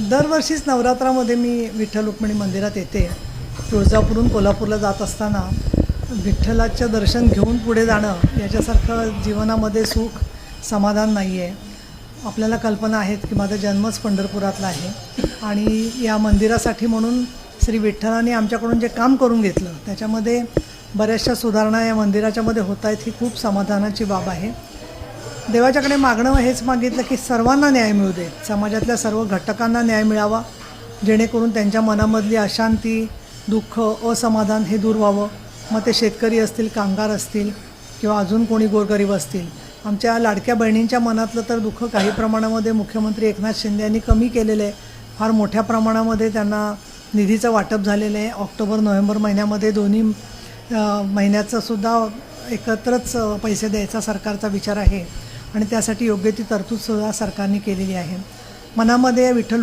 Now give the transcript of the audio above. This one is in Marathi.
दरवर्षीच नवरात्रामध्ये मी विठ्ठल रुक्मिणी मंदिरात येते. तुळजापूरहून कोल्हापूरला जात असताना विठ्ठलाचं दर्शन घेऊन पुढे जाणं याच्यासारखं जीवनामध्ये सुख समाधान नाही आहे आपल्याला कल्पना आहेत की माझा जन्मच पंढरपुरातला आहे. आणि या मंदिरासाठी म्हणून श्री विठ्ठलाने आमच्याकडून जे काम करून घेतलं त्याच्यामध्ये बऱ्याचशा सुधारणा या मंदिराच्यामध्ये होत आहेत ही खूप समाधानाची बाब आहे. देवाच्याकडे मागणं हेच मागितलं की सर्वांना न्याय मिळू दे. समाजातल्या सर्व घटकांना न्याय मिळावा. जेणेकरून त्यांच्या मनामधली अशांती दुःख असमाधान हे दूर व्हावं. मग ते शेतकरी असतील कामगार असतील किंवा अजून कोणी गोरगरीब असतील. आमच्या लाडक्या बहिणींच्या मनातलं तर दुःख काही प्रमाणामध्ये मुख्यमंत्री एकनाथ शिंदे यांनी कमी केलेलं आहे. फार मोठ्या प्रमाणामध्ये त्यांना निधीचं वाटप झालेलं आहे. ऑक्टोबर नोव्हेंबर महिन्यामध्ये दोन्ही महिन्याचंसुद्धा एकत्रच पैसे द्यायचा सरकारचा विचार आहे. आणि त्यासाठी योग्य ती तरतूदसुद्धा सरकारने केलेली आहे. मनामध्ये विठ्ठल